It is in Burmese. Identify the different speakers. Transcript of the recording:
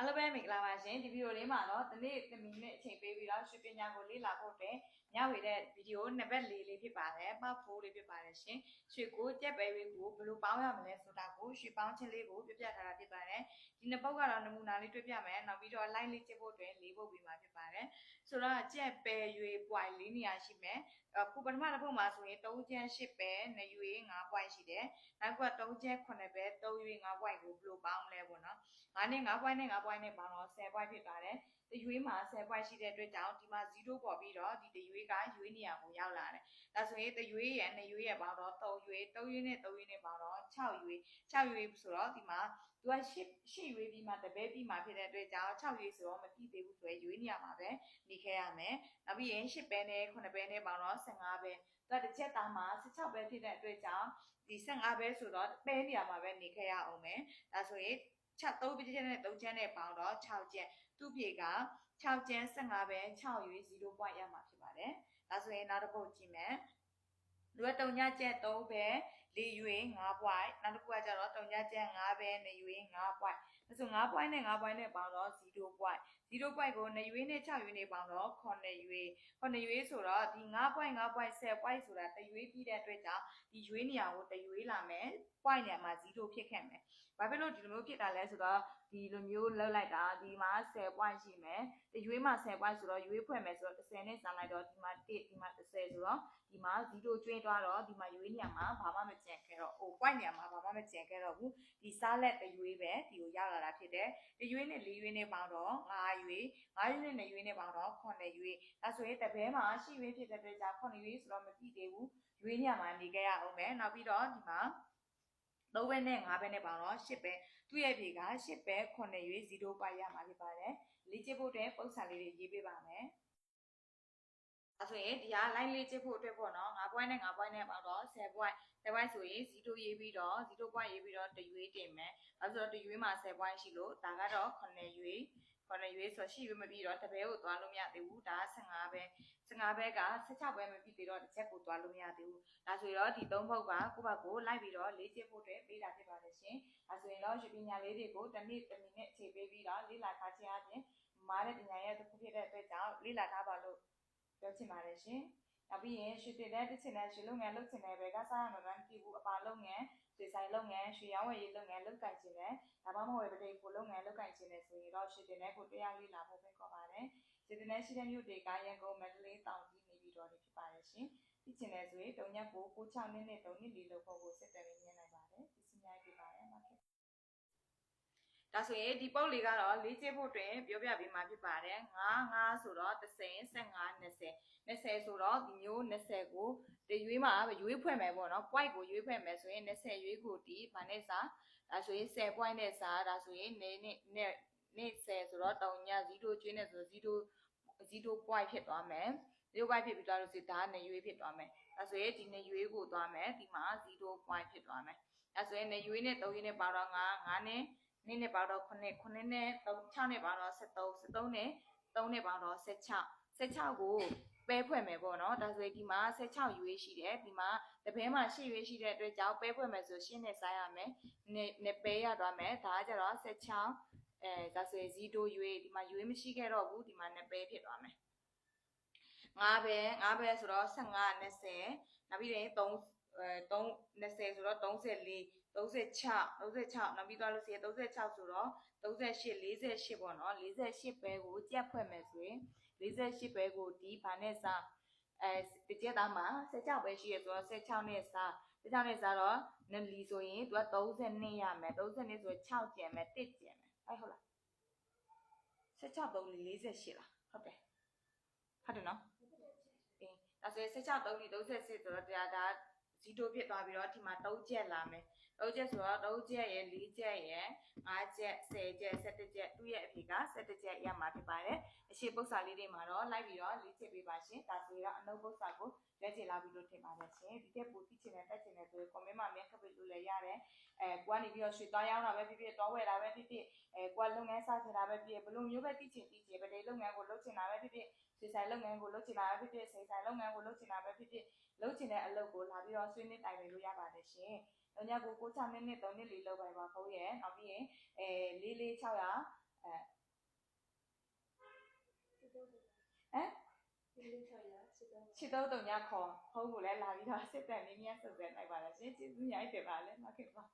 Speaker 1: အားလုံးပဲမင်္ဂလာပါရှင်ဒီဗီဒီယိုလေးမှာတော့ဒီနေ့သမီးနဲ့အချိန်ပေးပြီးတော့ရွှေပညာကိုလေ့လာဖို့အတွက်မျှဝေတဲ့ဗီဒီယိုနံပါတ်၄လေးဖြစ်ပါတယ်ပတ်4လေးဖြစ်ပါတယ်ရှင်ရွှေကိုကြက်ပဲလေးကိုဘယ်လိုပေါင်းရမလဲဆိုတာကိုရွှေပေါင်းခြင်းလေးကိုပြပြထားတာဖြစ်ပါတယ်ဒီနှစ်ပုတ်ကတော့နမူနာလေးတွေ့ပြမယ်နောက်ပြီးတော့ line လေးကျက်ဖို့အတွက်၄ပုတ်ပြီးမှဖြစ်ပါတယ် ဆိုတော့ကြက်ပဲရွေ point ၄နေရာရှိမယ်အခုပထမတစ်ပုတ်မှာဆိုရင်3ကျန်း8ပဲ2ရွေ5 point ရှိတယ်နောက်က3ကျန်း9ပဲ3ရွေ5 point ကိုဘယ်လိုပေါင်းမလဲပေါ့နော်9နဲ့5 point နဲ့5 point နဲ့ပေါင်းတော့10 point ဖြစ်သွားတယ်။တရွေးမှာ10 point ရှိတဲ့အတွက်ကြောင့်ဒီမှာ0ပေါ်ပြီးတော့ဒီတရွေးကရွေးနေရာကိုရောက်လာတယ်။ဒါဆိုရင်တရွေးရဲ့2ရွေးရဲ့ပေါင်းတော့3ရွေး3ရွေးနဲ့3ရွေးနဲ့ပေါင်းတော့6ရွေး6ရွေးဆိုတော့ဒီမှာ သူက8 8ရွေးပြီးမှတပဲပြီးမှဖြစ်တဲ့အတွက်ကြောင့်6ရွေးဆိုတော့မပြည့်သေးဘူးဆိုရင်ရွေးနေရာမှာပဲနေခဲ့ရမယ်။နောက်ပြီးရင်8ပဲနဲ့9ပဲနဲ့ပေါင်းတော့15ပဲသူကတစ်ချက်သားမှာ16ပဲဖြစ်တဲ့အတွက်ကြောင့်ဒီ15ပဲဆိုတော့ပဲနေရာမှာပဲနေခဲ့ရအောင်မယ်။ဒါဆိုရင်6 3ပြည့်ချက်နဲ့3ချက်နဲ့ပေါင်းတော့6ချက်သူ့ပြေက6ကျန်း15ပဲ6ရွေး0 point ရမှာဖြစ်ပါတယ်။ဒါဆိုရင်နောက်တစ်ပုတ်ကြည့်မယ်။ လူကတုံညချက်3ပဲ4ရွေး5 point နောက်တစ်ခုကကျတော့တုံညချက်5ပဲ2ရွေး5 point ဒါဆို5 point နဲ့5 point နဲ့ပေါင်းတော့0 point 0 point ကို2ရွေးနဲ့6ရွေးနဲ့ပေါင်းတော့9ရွေး9ရွေးဆိုတော့ဒီ5 point 5 point 10 point ဆိုတာတရွေးပြီးတဲ့အတွက်ကြောင့်ဒီရွေးနေရာကိုတရွေးလာမယ် point နေရာမှာ0ဖြစ်ခဲ့မယ်။ဘာဖြစ်လို့ဒီလိုမျိုးဖြစ်တာလဲဆိုတော့ဒီလိုမျိုးလောက်လိုက်တာဒီမှာ10 point ရှိမယ်။ဒီရွေးမှာ10 point ဆိုတော့ရွေးဖွဲ့မယ်ဆိုတော့10နဲ့စမ်းလိုက်တော့ဒီမှာ1ဒီမှာ30ဆိုတော့ ဒီမှာ0ကျွင်းသွားတော့ဒီမှာရွေးနေရာမှာဘာမှမကျန်ခဲ့တော့ဟို point နေရာမှာဘာမှမကျန်ခဲ့တော့ဘူး။ဒီစားလက်တရွေးပဲဒီကိုရောက်လာတာဖြစ်တယ်။ဒီရွေးနဲ့4ရွေးနဲ့ပေါင်းတော့5ရွေး5ရွေးနဲ့2ရွေးနဲ့ပေါင်းတော့9ရွေးဒါဆိုရင်တပဲမှာ10ရွေးဖြစ်တဲ့အတွက်ကြောင့်9ရွေးဆိုတော့မပြည့်သေးဘူး။ရွေးနေရာမှာနေခဲ့ရအောင်မယ်။နောက်ပြီးတော့ဒီမှာ3ဘဲနဲ့5ဘဲနဲ့ပေါင်းတော့10ဘဲသူ့ရဲ့ဖြေက10ဘဲ9ရွေး0ပိုက်ရမှာဖြစ်ပါတယ်လေ့ကျင့်ဖို့အတွက်ပုံစံလေးတွေရေးပေးပါမယ် အဲဆိုရင်ဒီဟာ line လေးကျစ်ဖို့အတွက်ပေါ့နော်5 point နဲ့5 point နဲ့ပေါတော့10 point 10 point ဆိုရင်0ရေးပြီးတော့0 point ရေးပြီးတော့တရွေးတင်မယ်အဲဆိုတော့တရွေးမှာ10 point ရှိလို့ဒါကတော့9ရွေး9ရွေးဆိုရှိရွေးမပြီးတော့တပဲကိုသွားလို့မရသေးဘူးဒါ15ပဲ15ဘက်က16ပဲမပြီးသေးတော့တစ်ချက်ကိုသွားလို့မရသေးဘူးဒါဆိုတော့ဒီ3ဘုတ်ကကိုယ့်ဘက်ကိုလိုက်ပြီးတော့လေ့ကျင့်ဖို့အတွက်ပေးတာဖြစ်ပါတယ်ရှင်အဲဆိုရင်တော့ရွှေပညာလေးတွေကိုတစ်နေ့တစ်မိနစ်အခြေပေးပြီးတော့လေ့လာခါချင်အပြင်မားတဲ့ပညာရဲ့တစ်ခုဖြစ်တဲ့အတွက်ကြောင့်လေ့လာထားပါလို့ ပြောချင်ပါတယ်ရှင်။နောက်ပြီးရင်ရွှေတင်တဲ့တစ်ချင်တဲ့ရွှေလုပ်ငန်းလုပ်ချင်တဲ့ဘက်ကစားရမှာမဖြစ်ဘူးအပါလုပ်ငန်းရွှေဆိုင်လုပ်ငန်းရွှေရောင်းဝယ်ရေးလုပ်ငန်းလုပ်ကိုင်ချင်တဲ့ဒါမှမဟုတ်ပတိကိုလုပ်ငန်းလုပ်ကိုင်ချင်တဲ့ဆိုရင်တော့ရွှေတင်တဲ့ကိုတရားလေးလာဖို့ဖိတ်ခေါ်ပါတယ်။ရွှေတင်တဲ့ရှိတဲ့မြို့တွေကရန်ကုန်မန္တလေးတောင်ကြီးနေပြည်တော်တွေဖြစ်ပါတယ်ရှင်။သိချင်တဲ့ဆိုရင်တုံညက်ကို96နှစ်နဲ့3နှစ်လေးလောက်ဖို့ကိုစစ်တယ်မြင်နိုင်ပါတယ်။ဒီစညာပြပါတယ်နောက်ထပ် ဒါဆိုရင်ဒီပုတ်လေးကတော့လေးကျဖို့တွင်ပြောပြပေးမှာဖြစ်ပါတယ်9 9ဆိုတော့30 15 20 20ဆိုတော့ဒီမျိုး20ကိုတရွေးမှာရွေးဖွဲ့မယ်ပေါ့နော် point ကိုရွေးဖွဲ့မယ်ဆိုရင်20ရွေးကိုဒီဘာနဲ့စားဒါဆိုရင်10 point နဲ့စားဒါဆိုရင်နေနဲ့နဲ့နဲ့10ဆိုတော့တောင်ည0ကျွင်းနဲ့ဆို0 0 point ဖြစ်သွားမယ်0 point ဖြစ်ပြီးသွားလို့စီဒါနဲ့ရွေးဖြစ်သွားမယ်ဒါဆိုရင်ဒီနဲ့ရွေးကိုသွားမယ်ဒီမှာ0 point ဖြစ်သွားမယ်ဒါဆိုရင်နဲ့ရွေးနဲ့3ရွေးနဲ့ပါတော့9 9နဲ့ နင်းနဲ့ပါတော့9 9နဲ့3 6နဲ့ပါတော့73 73နဲ့3နဲ့ပါတော့16 16ကိုပဲဖွဲ့မယ်ပေါ့နော်ဒါဆိုရင်ဒီမှာ16ရွေးရှိတယ်ဒီမှာတပင်းမှာ8ရွေးရှိတဲ့အတွက်ကြောင့်ပဲဖွဲ့မယ်ဆိုရှင်းနဲ့စားရမယ်နဲ့နဲ့ပဲရသွားမယ်ဒါကကြတော့16အဲဒါဆိုရင်0ရွေးဒီမှာရွေးမရှိခဲ့တော့ဘူးဒီမှာနဲ့ပဲဖြစ်သွားမယ်5ပဲ5ပဲဆိုတော့15 20နောက်ပြီးရင်3 အဲ3 20ဆိုတော့34 36 36နောက်ပြီးသွားလို့ရှိရင်36ဆိုတော့38 48ပေါ့နော်48ပဲကိုကြက်ဖွဲ့မယ်ဆိုရင်48ပဲကိုဒီဘာနဲ့စားအဲတကြက်သားမှာ16ပဲရှိရဆိုတော့16နဲ့စား16နဲ့စားတော့နလီဆိုရင်သူက32ရမယ်32ဆို6ကျန်မယ်1ကျန်မယ်အဲဟုတ်လား16 3 48လားဟုတ်တယ်ဟုတ်တယ်နော်အင်းဒါဆိုရင်16 3 38ဆိုတော့တရားဒါ 0ဖြစ်သွားပြီးတော့ဒီမှာ3ချက်လာမယ်3ချက်ဆိုတော့3ချက်ရယ်4ချက်ရယ်5ချက်10ချက်17ချက်သူ့ရဲ့အဖြေက17ချက်ရမှာဖြစ်ပါတယ်အရှိပု္ပ္ပစာလေးတွေမှာတော့လိုက်ပြီးတော့၄ချက်ပေးပါရှင်ဒါဆိုရင်အနုပု္ပ္ပစာကိုရွေးချယ်လာပြီးလို့ထင်ပါတယ်ရှင်ဒီတက်ပို့သိချင်တဲ့တက်ချင်တဲ့ဆိုရင် comment မှာမြန်ခပ်ပေးလို့လည်းရတယ်အဲကိုကနေပြီးတော့ရွှေသွားရောက်တာပဲဖြစ်ဖြစ်တောဝယ်တာပဲဖြစ်ဖြစ်အဲကိုကလုပ်ငန်းစချင်တာပဲဖြစ်ဖြစ်ဘလို့မျိုးပဲသိချင်သိချင်ဗတိလုပ်ငန်းကိုလုပ်ချင်တာပဲဖြစ်ဖြစ် စေဆိုင်လုပ်ငန်းကိုလုပ်ချင်တာပဲဖြစ်ဖြစ်စေဆိုင်လုပ်ငန်းကိုလုပ်ချင်တာပဲဖြစ်ဖြစ်လုပ်ချင်တဲ့အလုပ်ကိုလာပြီးတော့ဆွေးနွေးတိုင်ပင်လို့ရပါတယ်ရှင်။တော့ညကို6မိနစ်3မိနစ်လေးလုပ်ပိုင်ပါခေါင်းရဲ့နောက်ပြီးရင်အဲ4600အဲဟမ်600တုံညခေါ်ဖုန်းကိုလည်းလာပြီးတော့စစ်တမ်းလေးမြန်ဆက်ဆက်နိုင်ပါလားရှင်ကျေးဇူးများတင်ပါလဲမခင်ပါ